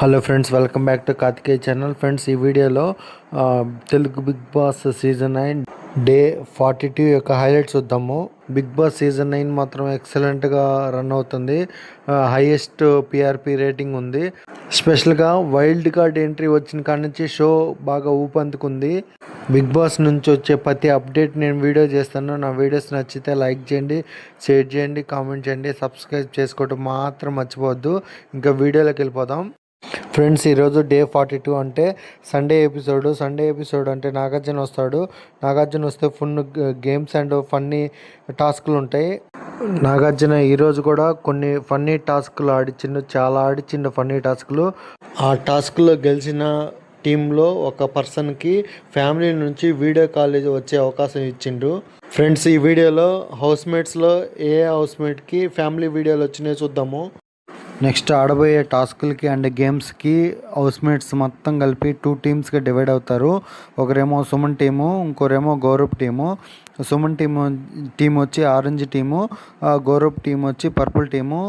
Hello friends welcome back to Karthikeya channel friends ఈ వీడియోలో Telugu Bigg Boss season nine day forty two యొక్క highlights చూద్దాము. Bigg Boss season nine మాత్రం ఎక్సలెంట్గా run అవుతుంది. Highest PRP rating ఉంది. స్పెషల్గా వైల్డ్ కార్డ్ ఎంట్రీ వచ్చిన కాడ నుంచి షో బాగా ఊపందుకుంది. బిగ్ బాస్ నుంచి వచ్చే ప్రతి అప్డేట్ నేను వీడియో చేస్తాను. నా వీడియోస్ నచ్చితే లైక్ చేయండి షేర్ చేయండి కామెంట్ చేయండి సబ్స్క్రైబ్ చేసుకోవడం మాత్రం మర్చిపోవద్దు. ఇంకా వీడియోలోకి వెళ్ళిపోదాం. ఫ్రెండ్స్ ఈరోజు డే ఫార్టీ టూ అంటే సండే ఎపిసోడ్. సండే ఎపిసోడ్ అంటే నాగార్జున వస్తాడు. నాగార్జున వస్తే ఫుల్ గేమ్స్ అండ్ ఫన్నీ టాస్క్లు ఉంటాయి. నాగార్జున ఈరోజు కూడా కొన్ని ఫన్నీ టాస్క్లు ఆడిచ్చిండు చాలా ఆడిచ్చిండు ఫన్నీ టాస్క్లు. ఆ టాస్క్లో గెలిచిన టీంలో ఒక పర్సన్కి ఫ్యామిలీ నుంచి వీడియో కాల్ వచ్చే అవకాశం ఇచ్చిండు. ఫ్రెండ్స్ ఈ వీడియోలో హౌస్మేట్స్లో ఏ హౌస్మేట్కి ఫ్యామిలీ వీడియోలు వచ్చినాయో చూద్దాము. నెక్స్ట్ ఆడబోయే టాస్కులకి అండ్ గేమ్స్కి హౌస్మేట్స్ మొత్తం కలిపి టూ టీమ్స్గా డివైడ్ అవుతారు. ఒకరేమో Suman team ఇంకోరేమో Gaurav team. Suman team team వచ్చి ఆరెంజ్ టీము గౌరవ్ టీం వచ్చి పర్పుల్ టీము.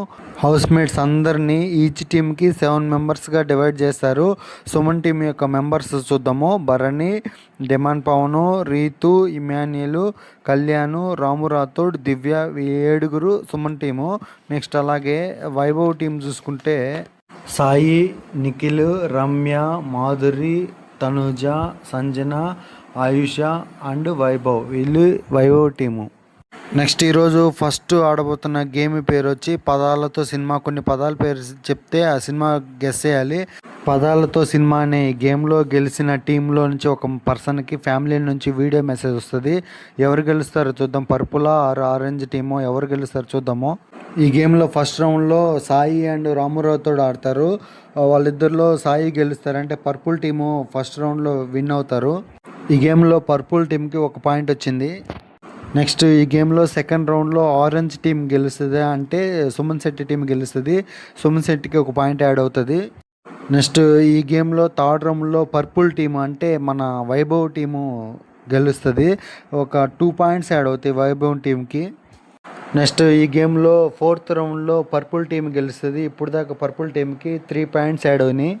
హౌస్ మేట్స్ అందరినీ ఈచ్ టీంకి సెవెన్ మెంబర్స్గా డివైడ్ చేస్తారు సుమన్ టీం యొక్క మెంబర్స్ చూద్దాము. భరణి డెమాన్ పవను రీతు ఇమాన్యులు కళ్యాణ్ రాము రాథోడ్ దివ్య ఏడుగురు సుమన్ టీము. నెక్స్ట్ అలాగే వైభవ్ టీం చూసుకుంటే సాయి నిఖిల్ రమ్య మాధురి తనుజ సంజన ఆయుష అండ్ వైభవ్. వీళ్ళు వైభవ్ టీము. నెక్స్ట్ ఈరోజు ఫస్ట్ ఆడబోతున్న గేమ్ పేరు వచ్చి పదాలతో సినిమా కొన్ని పదాల పేరు చెప్తే ఆ సినిమా గెస్ చేయాలి. పదాలతో సినిమా అనే గేమ్లో గెలిచిన టీంలో నుంచి ఒక పర్సన్కి ఫ్యామిలీ నుంచి వీడియో మెసేజ్ వస్తుంది. ఎవరు గెలుస్తారో చూద్దాం. పర్పులా ఆర్ ఆరెంజ్ టీమో ఎవరు గెలుస్తారో చూద్దాము. ఈ గేమ్లో ఫస్ట్ రౌండ్లో సాయి అండ్ రామురావుతో ఆడతారు. వాళ్ళిద్దరిలో సాయి గెలుస్తారు అంటే పర్పుల్ టీము ఫస్ట్ రౌండ్లో విన్ అవుతారు. ఈ గేమ్లో పర్పుల్ టీంకి ఒక పాయింట్ వచ్చింది. నెక్స్ట్ ఈ గేమ్లో సెకండ్ రౌండ్లో ఆరెంజ్ టీం గెలుస్తుంది అంటే సుమన్ శెట్టి టీం గెలుస్తుంది. సుమన్ శెట్టికి ఒక పాయింట్ యాడ్ అవుతుంది. నెక్స్ట్ ఈ గేమ్లో థర్డ్ రౌండ్లో పర్పుల్ టీం అంటే మన వైభవ్ టీము గెలుస్తుంది. ఒక టూ పాయింట్స్ యాడ్ అవుతాయి వైభవ్ టీంకి నెక్స్ట్ ఈ గేమ్లో ఫోర్త్ రౌండ్లో పర్పుల్ టీం గెలుస్తుంది. ఇప్పుడు దాకా పర్పుల్ టీంకి త్రీ పాయింట్స్ యాడ్ అయినాయి.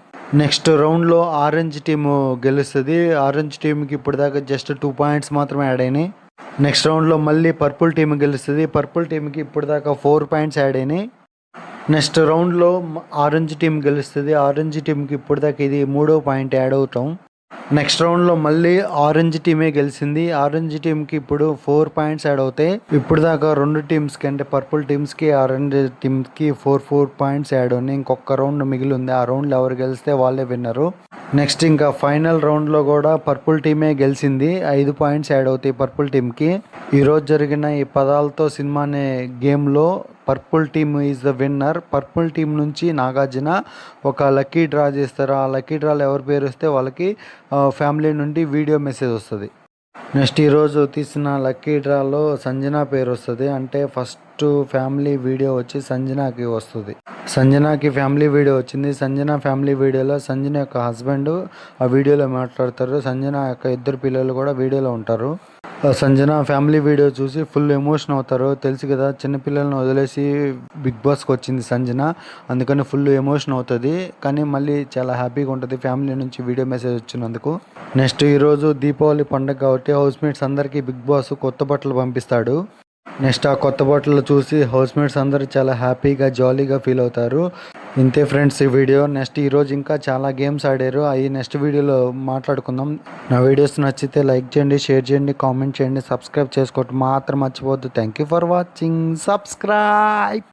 నెక్స్ట్ రౌండ్లో ఆరెంజ్ టీము గెలుస్తుంది. ఆరెంజ్ టీంకి ఇప్పుడు దాకా జస్ట్ టూ పాయింట్స్ మాత్రమే యాడ్ అయినాయి. నెక్స్ట్ రౌండ్లో మళ్ళీ పర్పుల్ టీం గెలుస్తుంది. పర్పుల్ టీంకి ఇప్పుడు దాకా ఫోర్ పాయింట్స్ యాడ్ అయినాయి. నెక్స్ట్ రౌండ్లో ఆరెంజ్ టీం గెలుస్తుంది. ఆరెంజ్ టీంకి ఇప్పటిదాకా ఇది మూడో పాయింట్ యాడ్ అవుతాం. నెక్స్ట్ రౌండ్లో మళ్ళీ ఆరెంజ్ టీమే గెలిచింది. ఆరెంజ్ టీంకి ఇప్పుడు ఫోర్ పాయింట్స్ యాడ్ అవుతాయి. ఇప్పుడు దాకా రెండు టీమ్స్కి అంటే పర్పుల్ టీమ్స్కి ఆరెంజ్ టీమ్కి ఫోర్ ఫోర్ పాయింట్స్ యాడ్ ఉన్నాయి. ఇంకొక రౌండ్ మిగిలి ఉంది. ఆ రౌండ్లో ఎవరు గెలిస్తే వాళ్ళే విన్నరు. నెక్స్ట్ ఇంకా ఫైనల్ రౌండ్లో కూడా పర్పుల్ టీమే గెలిచింది. ఐదు పాయింట్స్ యాడ్ అవుతాయి పర్పుల్ టీమ్కి. ఈరోజు జరిగిన ఈ పదాలతో సినిమా అనే గేమ్లో purple team is the winner. Purple team నుంచి నాగార్జున ఒక లక్కీ డ్రా చేస్తారు. ఆ లక్కీ డ్రాలో ఎవరి పేరు వస్తే వాళ్ళకి ఫ్యామిలీ నుండి వీడియో మెసేజ్ వస్తుంది. నెక్స్ట్ ఈరోజు తీసిన లక్కీ డ్రాలో సంజన పేరు వస్తుంది. అంటే ఫస్ట్ ఫ్యామిలీ వీడియో వచ్చి సంజనాకి వస్తుంది. సంజనాకి ఫ్యామిలీ వీడియో వచ్చింది. సంజన ఫ్యామిలీ వీడియోలో సంజన యొక్క హస్బెండ్ ఆ వీడియోలో మాట్లాడతారు. సంజన యొక్క ఇద్దరు పిల్లలు కూడా వీడియోలో ఉంటారు. సంజన ఫ్యామిలీ వీడియో చూసి ఫుల్ ఎమోషన్ అవుతారు. తెలుసు కదా చిన్నపిల్లలను వదిలేసి బిగ్ బాస్కి వచ్చింది సంజన. అందుకని ఫుల్ ఎమోషన్ అవుతుంది. కానీ మళ్ళీ చాలా హ్యాపీగా ఉంటుంది. ఫ్యామిలీ నుంచి వీడియో మెసేజ్ వచ్చినందుకు. నెక్స్ట్ ఈరోజు దీపావళి పండుగ కాబట్టి హౌస్ మేట్స్ అందరికీ బిగ్ బాస్ కొత్త బట్టలు పంపిస్తాడు. నెక్స్ట్ ఆ కొత్త బట్టలు చూసి హౌస్మేట్స్ అందరూ చాలా హ్యాపీగా జాలీగా ఫీల్ అవుతారు. ఇంతే ఫ్రెండ్స్ ఈ వీడియో. నెక్స్ట్ ఈరోజు ఇంకా చాలా గేమ్స్ ఆడారు. అవి నెక్స్ట్ వీడియోలో మాట్లాడుకుందాం. నా వీడియోస్ నచ్చితే లైక్ చేయండి షేర్ చేయండి కామెంట్ చేయండి సబ్స్క్రైబ్ చేసుకోవటం మాత్రం మర్చిపోవద్దు. Thank you for watching subscribe